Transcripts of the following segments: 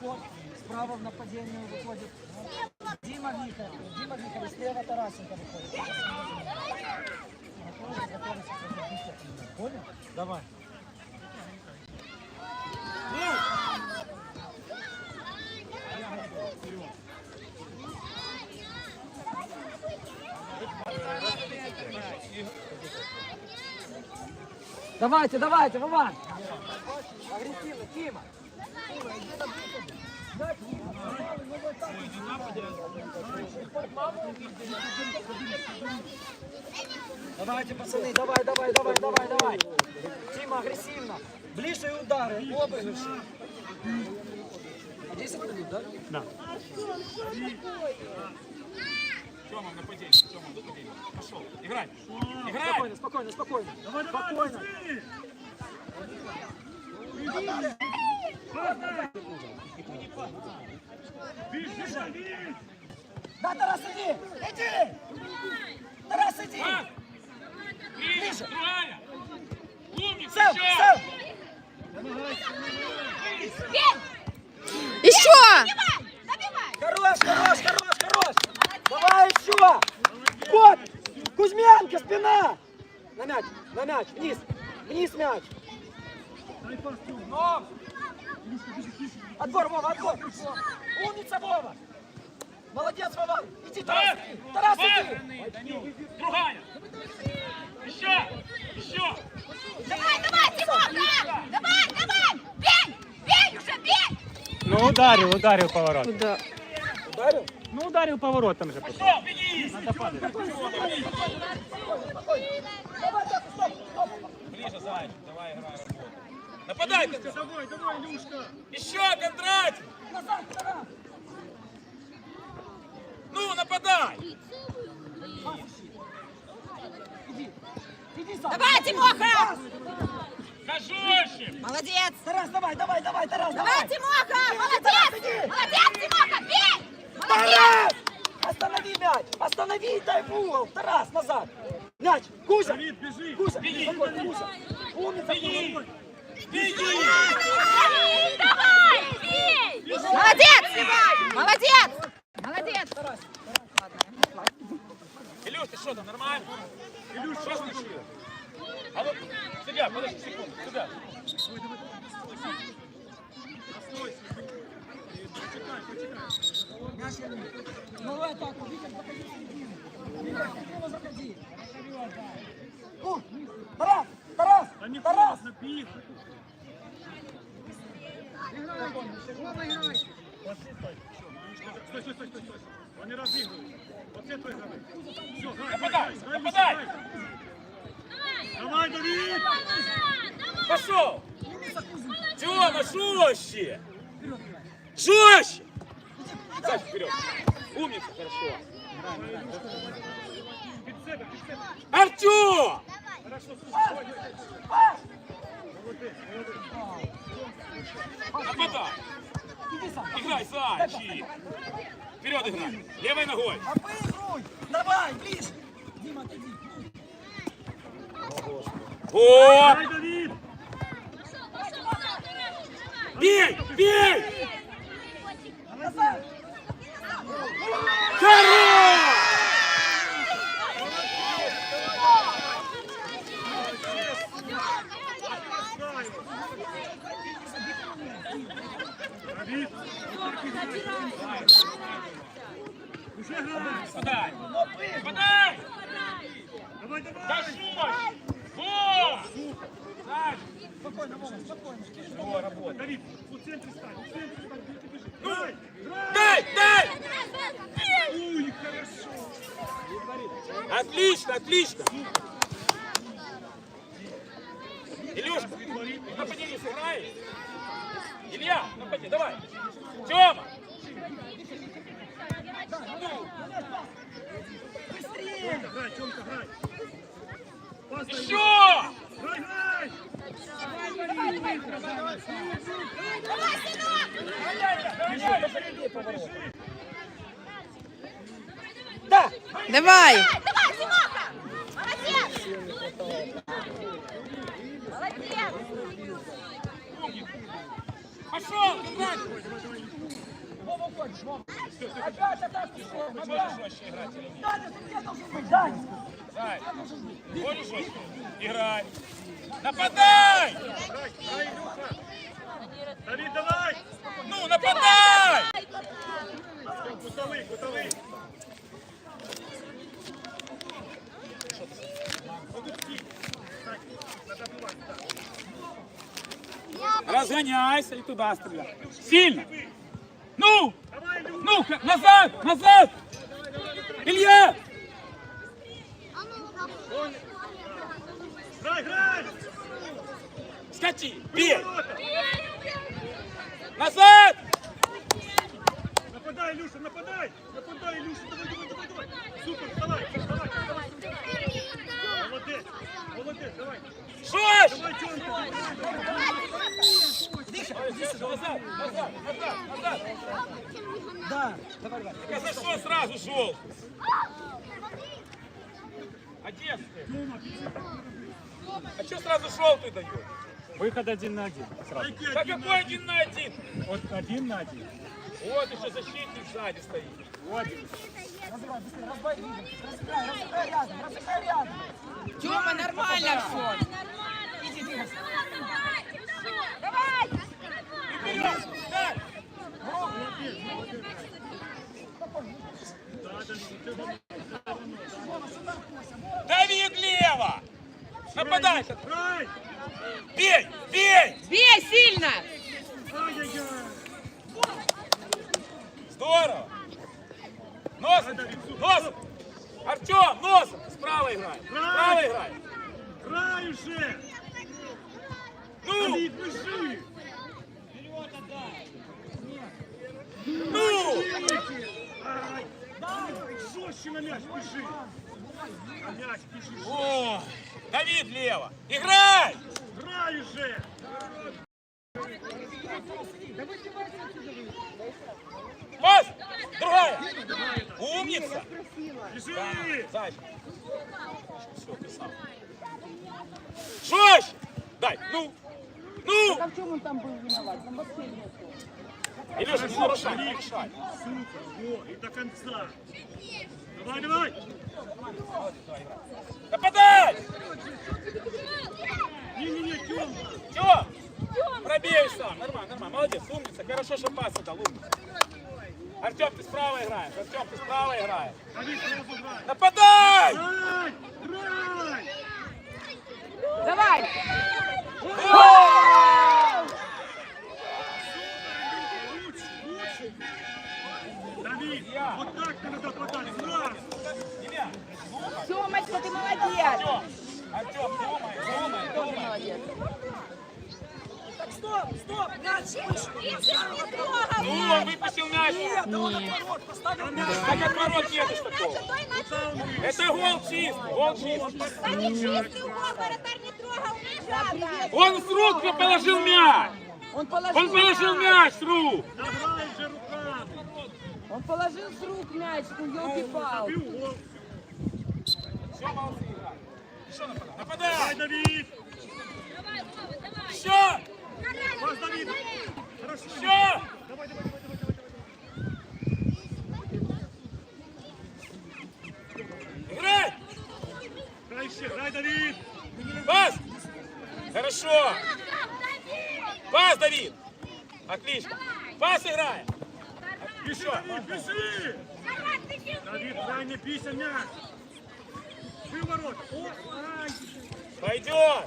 кот, справа в нападение выходит Дима Викар, Дима и слева Тарасенко выходит. Понял? Давай. Давайте, давайте, Вован! Агрессивно, Тима! Давайте, пацаны, давай, давай, давай, давай, давай. Тима, агрессивно. Ближе и удары, обыгрыши. 10 минут, да? Да. Тёма, нападение, Тёма, нападение. Пошел, играй. Играй! Спокойно, спокойно, спокойно. Давай, давай, Спокойно. Бежи, бежи! Да, Тарас, иди! Иди! Тарас, иди! Ближе! Умница, Сам, еще! сам! Еще! Хорош, хорош, хорош, хорош! Давай еще! Вот! Кузьменко, спина! На мяч, на мяч, вниз! Вниз мяч! Дай пас! Отбор, Вова, отбор! Умница, Вова! Молодец, Вова! Иди, Тарас! Тарас, иди! Другая! Еще! Еще! Давай, давай, Тимоха! Давай, давай! Бей! Бей уже, бей! Ну, ударил, ударил поворот. Куда? Ударил? Ну, ударил поворотом же потом. Надо падать. Давай, так, стоп, стоп! Ближе, Зайчик, давай, играй, работай. Нападай, Кондратий! Давай, давай, Илюшка! Еще, Тарас! Ну, нападай! Иди! Иди! Давай, Тимоха! Жестче! Молодец! Тарас, давай, давай, давай, Тарас, Давай, Тимоха! Молодец! Молодец, Тимоха! Бей! Молодец! Тарас! Останови мяч! Останови, дай в угол! Тарас, назад! Мяч! Кузя! Давид, бежи! Кузя! Беги, Кузя! Умница! Беги! Молодец! Молодец! Молодец! Илюш, ты что там, нормально? Илюш, что случилось? А ну, себя, подожди секунду, сюда. Мяч я не. Ну, атаку, Виктор, заходи в середину. Спокойно заходи. Ну, Тарас! Тарас! Тарас! поздно, беги! Стой, стой, стой, стой, стой. Вони розігрують. Оце той гравець. Все, грай, Нападай, грай, грай, грай. Давай, Давид! Пошел! Тёма, жестче! Жестче! Саш, вперед! Умница, хорошо! Під Нападай! Играй, зайчик! Вперед играй! Левой ногой! Обыгруй! Давай, ближе! Дима, отойди! О! Бей! Бей! Хорош! Давид! Уже грай! Подай! Подай! Давай, Да давай! шуй! Во! Саш! Спокойно, Вова, спокойно. О, работа! Давид, у центре стань, у центре стань, бежи, бежи. Ну! Грай! Грай! Дай! Дай! Уй, хорошо! Отлично, отлично! Илюшка, нападение сыграешь? Илья, напади, давай! Тёма! Быстрее! Грай, Тёмка, грай! Еще! Грай, грай! Да! Давай! Давай, Тимоха! Молодец! Молодец! Пошел! Играть! Вова, уходишь, Вова. Опять атаку, опять. Даня, где должен быть? Даня. Зай, можешь жестче? Играй! Нападай! Давид, давай! Ну, нападай! Кутовий, кутовий! Разгоняйся и туда стреляй. Сильно! Ну! Ну, назад! Назад! Илья! Скачи! Бей! Назад! Нападай, Илюша, нападай! Нападай, Илюша, давай, давай, давай, давай! Супер, вставай, вставай, вставай! Молодець, молодець, давай! Шош! Давай! Назад! Назад! Назад! Да, давай, давай. А за что сразу шел? Одесский. А что сразу шел ты даешь? Выход один на один. Сразу. Да какой один на один? Вот один на один. Вот еще защитник сзади стоит. Вот. Быстрее, рядом, рядом. Тёма, нормально все. Иди. Давай! Вперед! Да! Давид лево! Нападай! Бей! Бей! Бей сильно! Здорово! Носом! Носом! Артем, носом! Справа играй! Справа играй! Грай уже! Ну! Бежи! Ну! Жестче на мяч, бежи! На мяч, бежи! О, Давид лево! Играй! Грай уже! Пас! Другая! Умница! Бежи! Зай! Все, сам. Жестче! Дай! Ну! Ну! А в чем он там был виноват? Там вообще нету. Илюша, не нарушай, не нарушай. Супер! Во, и до конца! Давай, давай! Нападай! Не-не-не, Тёмка! Тём! Пробей сам. Нормально, нормально. Молодец, умница. Хорошо, что пас дал, умница. Артем, ты справа играешь. Артем, ты справа играешь. Нападай! Он положил, Он положил мяч с рук. Награй же руками! Он положил с рук мяч, ну гол! Все, молодцы, играй. Еще нападай. Давай, Нападай. Давид! Еще, Пас, Давид! Хорошо! еще. Давай, давай, давай, давай, давай, давай! Играй. Грай еще, Давид! Пас. Хорошо. Пас, Давид. Отлично. Пас играем. Бежи, Еще. Давид, бежи! Давид, грай, не бейся, мяч! Вы ворот! Пойдет.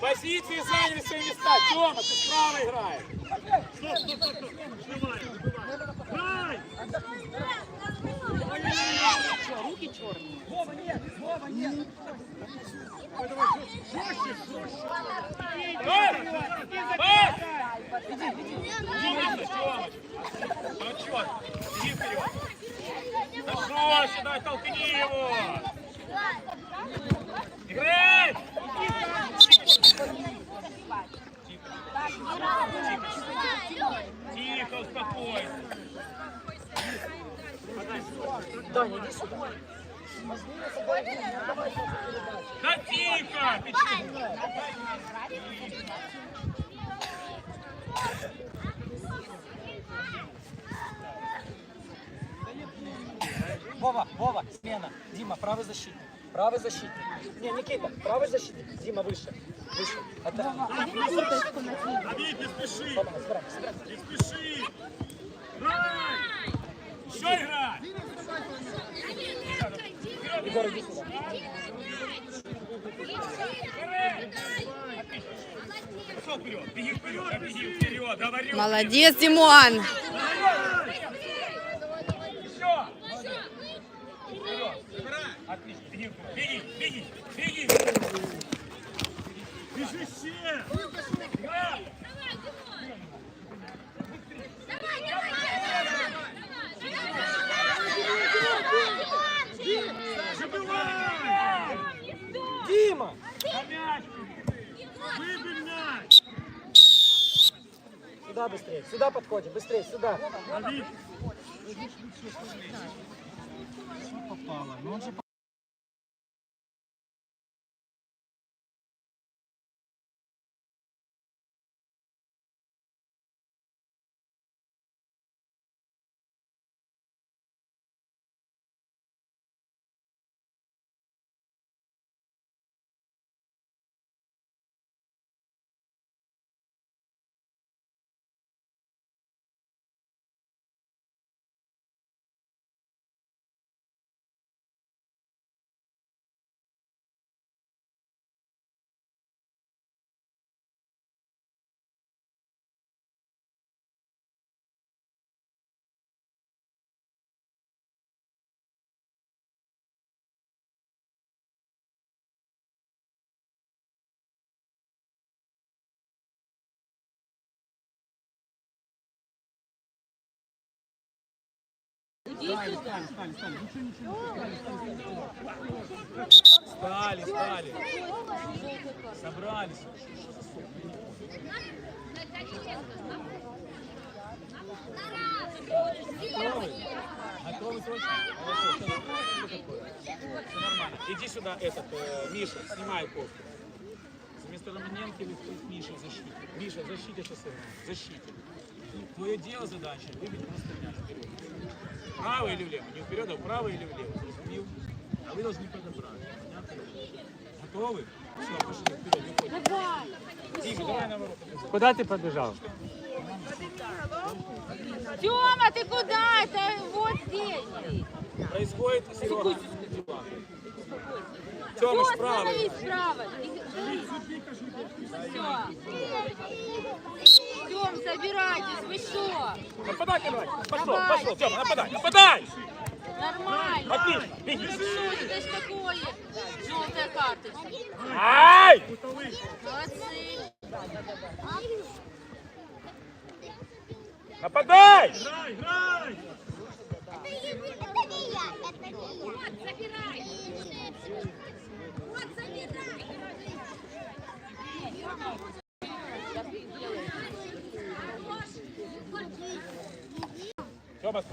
Позиции заняли свои места. Тёма, ты справа играешь. Стоп, стоп, стоп, стоп! Сбивай! Грай! Что, руки черные? Вова, нет, Вова, нет. Давай, давай, жестче, жестче! Пас. Пас. Умница, Тёма. Ну чё, иди вперед. Да жестче, дай толкни его. Играй. Тихо, успокойся. Даня, иди сюда. Да тихо. Ты чё? Вова, Вова, смена. Дима, правый защитник. Правый защитник. Не, Никита, правый защитник. Дима, выше. Выше. Это... Давид, не спеши! Вова, собирай, собирай. Не спеши! Грай! Еще играй! Егор, иди сюда. Молодец, Димон. Беги беги, беги, беги. Бежи все! Играй! Забивай! Дима! На мяч! Выбей мяч! Сюда быстрее, сюда подходим, быстрее, сюда. Давид! Стали, стали. Собрались. Готовы? Готовы срочно? Хорошо, что что такое? Все нормально. Иди сюда, этот, э, Миша, снимай кофту. Вместо Романенко или стоит Миша в защите. Миша, в защите сейчас. В защите. Твое дело, задача, выбить просто мяч. Вправо или влево? Не вперед, а вправо или влево. Зрозумів? А вы должны подобрать. Понятно? Готовы? Все, пошли вперед, выходим. Тихо, давай на ворота. Куда ты побежал? Тёма, ты куда? Это вот здесь. Происходит Серега. Тёма, справа. становись справа. Все. Тём, собирайтесь, вы что? Нападай, давай. Пошел, Давай. пошел, Тёма, нападай, нападай! Нормально. Отлично, беги. Что, это ж такое? Желтая карточка. Ай! Молодцы. Нападай! Грай, грай! Тёма, справа.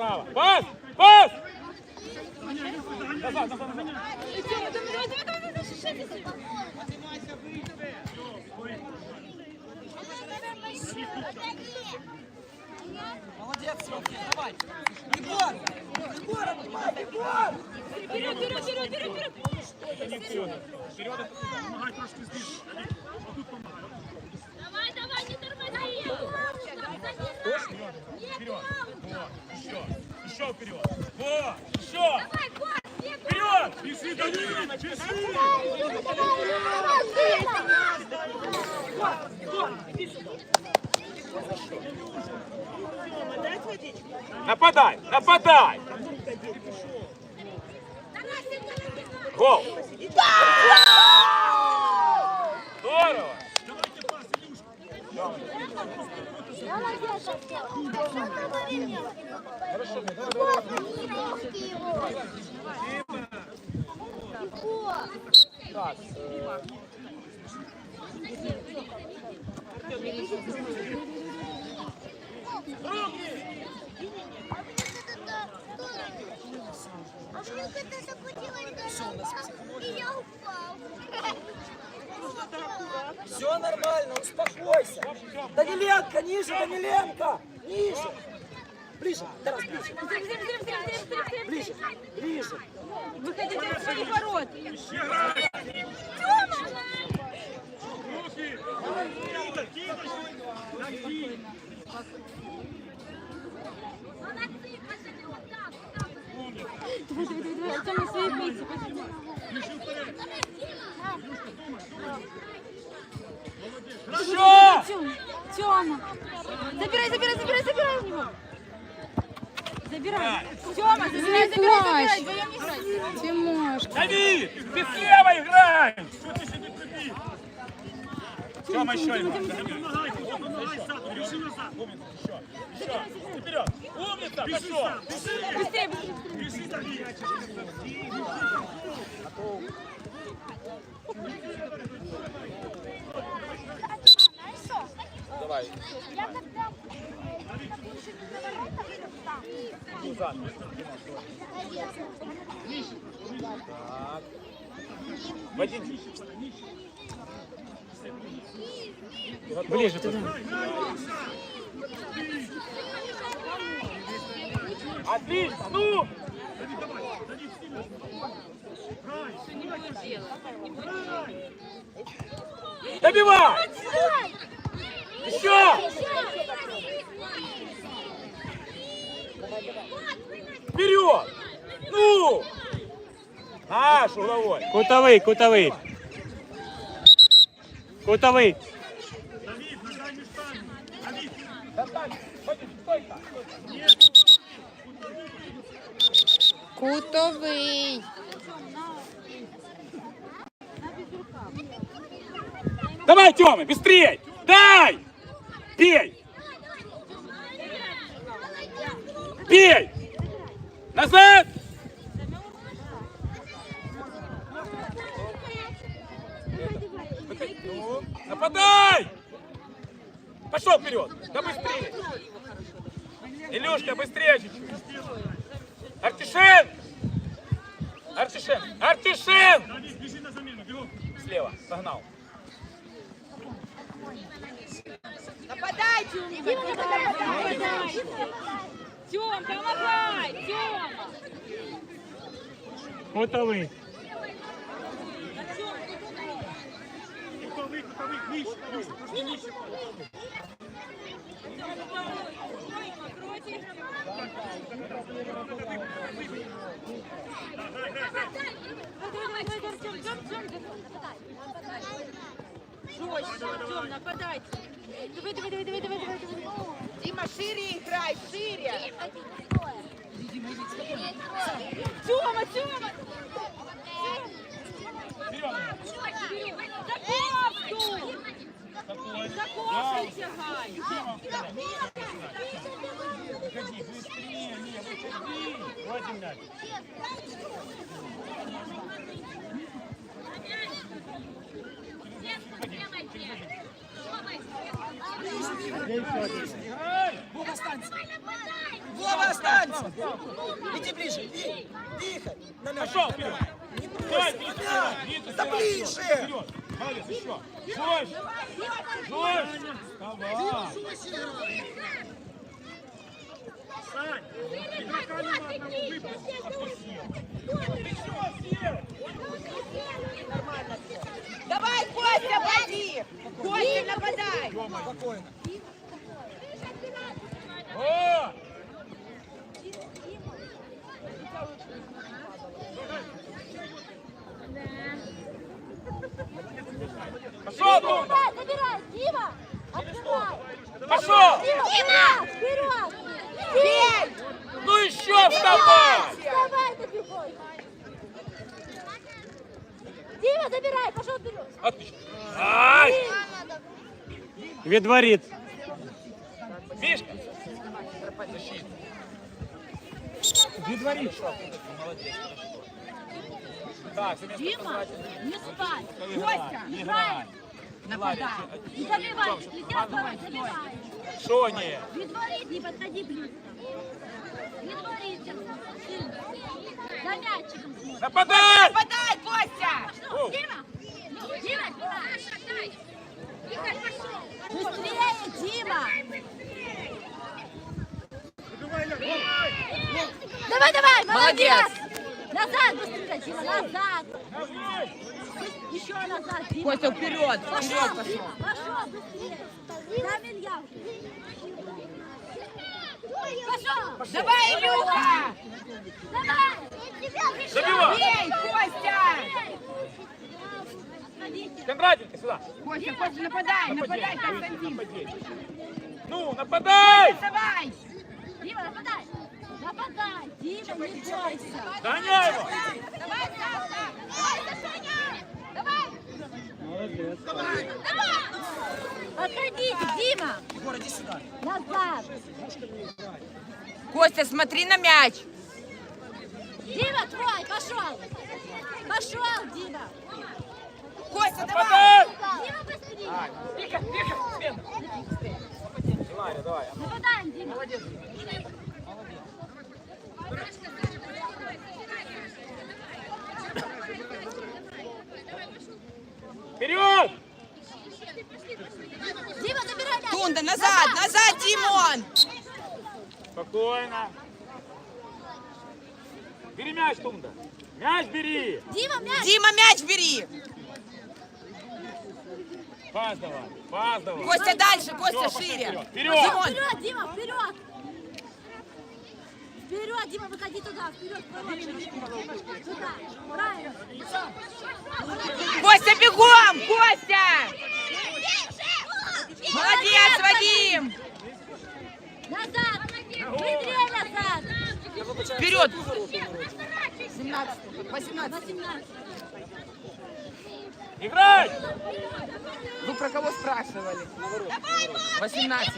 Пас! Пас! Назад, назад, назад. Тёма, давай, давай, давай, давай, давай, давай, давай. Молодец, Сёмки, давай. Егор! Егор, отнимай, Егор! Вперед, вперед, вперед, вперед, вперед. Это не вперед. Вперед это туда. Помагай трошки здесь. Давид, отут помагай. Давай, давай, не тормози. Вперед. Вот. Еще. Еще вперед. Вот. Еще. Вперед! Бежи, Давид! Бежи! Нападай! Нападай! Гол! Здорово! Давайте пас, Илюшка! Так, э, А вдруг это закрутилось голова, и я упал. все нормально, успокойся. Даниленко, ниже, Даниленко! Ниже. Ближе. Тарас, ближе. Ближе. Ближе. Выходите в свои ворот. Тёма. Забирай, забирай, забирай, забирай у него. Забирай. Тёма, забирай, забирай, забирай. Вдвоем не играть. Тимошка. Давид, ты слева играем! Що ти сюди прибіг? Тёма, еще Тёма, один. Тёма, Тёма. Помагай, помагай ззаду, біжи назад! Еще. Вперед. Умница, Біжи пошел. сам, біжи! Быстрее, быстрее. Біжи, Давид! Давай. Я когда пишет на воротах, там. Назад. Вадим. Ближе туда. Отлично, ну! Добивай! Еще! Вперед! Ну! Наш угловой. Достань. Вадим, стойка. Кутовий. Давай, Тёма, быстрей! Дай! Бей! Бей! Назад! Ну, Нападай! Пошел вперед! Да быстрее! Илюшка, быстрее чуть-чуть! Артишен! Артишен! Артишен! Давид, біжи на заміну, бігом! Слева, согнал. Нападайте, умник. Нападай. Тём, помогай, Тёма. Кутовий. Кутовий, кутовий, нижче, Люша, трошки нижче. Давай, давай, давай, Артём, Тём, Тём, Жестче, Артём, нападайте. Давай, давай, давай, давай, давай, давай. Дима, шире играй, шире. Тёма, Тёма. За кофту. За кофту тягай. Выходи, быстрее, не, выходи. Вадим Вова, останься. Вова, останься. Иди ближе. И, тихо. На мяч. Пошел на вперед. мяч. Не Давай, бросай. Витя, На мяч. Витя, Да вперед. ближе. Вперед. Молодец, еще. Жестче. Жестче. Давай. Сань! Игрока нема одного випустити. Давай, Костя, пойди. Костя, нападай. Спокойно. О! Пошел, Дуна. Забирай, Дима! Открывай! Пошел. Дима! Вперед! Бей! Ну еще вставай. Вставай, добивай! Дима, забирай! Пошел вперед! Отлично. Ай! Відворіт. Мишка. Защита. Відворіт. Молодец. Так, за место Дима, не спать. Костя, играй. Нападай. Не забивай. Нельзя забивать, забивай. Что не? Відворіт, не подходи близко. Відворіт. За мячиком смотри. Нападай! Нападай, Костя. О, Дима! Дима! Быстрее, Дима! Давай, давай, молодец! молодец. Назад быстрее, Дима, назад! Еще назад, Дима! Костя, вперед! Пошел, вперед пошел! Пошел, быстрее! Там Илья! Пошел! пошел. Давай, Илюха! Давай! Забивай! Бей, Костя! Кондратенко, сюда! Костя, Костя, нападай, нападай, Константин. Ну, нападай! Давай! Дима, нападай. Нападай. Дима, не бойся. Гоняй его! Давай, Саша! Отходите, Дима. Назад. Костя, смотри на мяч! Дима, твой, пошел. Пошел, Дима. Костя, давай! Дима, быстрее. Тихо, тихо, Света! Димаря, давай. Нападаем, Дима. Вперед! Дима, забирай мяч. Тунда, назад, назад, Димон! Спокойно. Бери мяч, Тунда. Мяч бери. Дима, мяч. Дима, мяч бери! Пас давай, пас давай. Костя, дальше, Костя, пошли шире! Вперед, вперед. Димон! Вперед, Дима, вперед. Вперед, Дима, выходи туда, вперед, вперед. Туда, правильно. Костя, бегом! Костя! Молодец, Вадим! Назад. Быстрее назад. Вперед! 17, 18. 18. Играй! Вы про кого спрашивали? 18.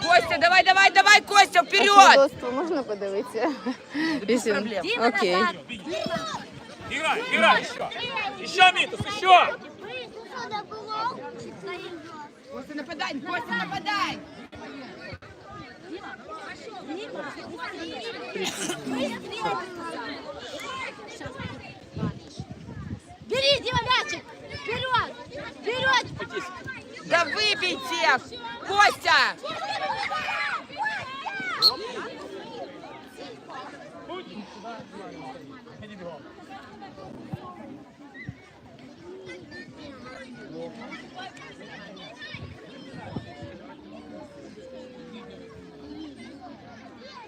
Костя, давай, давай, давай, Костя, вперед! Свідоцтво можна подивитися? Без проблем. Окей. Играй, играй еще. Еще, Митус, еще. Костя, нападай, Костя, нападай! Дима. Дима. Бери, Дима, мячик. Вперед. Вперед. Да выбейте! Костя!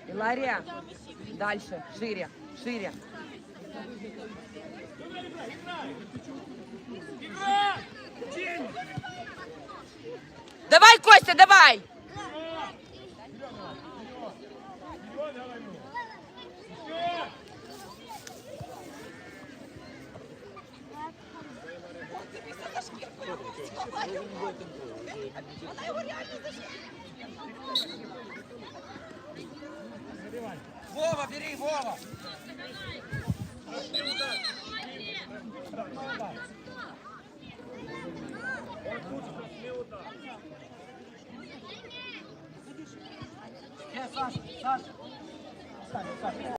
Илария, дальше, шире, шире. Давай, Костя, давай! Вова, бери, Вова. Э, Саша, Саша. Саша, Саша.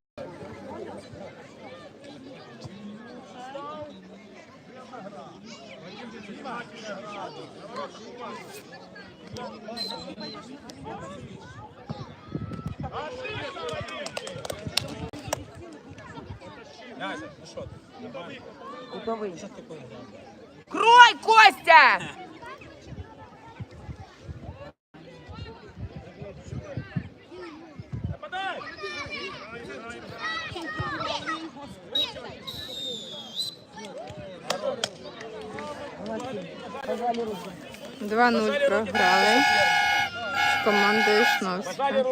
Настя, ну что ты? Крой, Костя! Нападай! 2-0 програли з командою Шновська.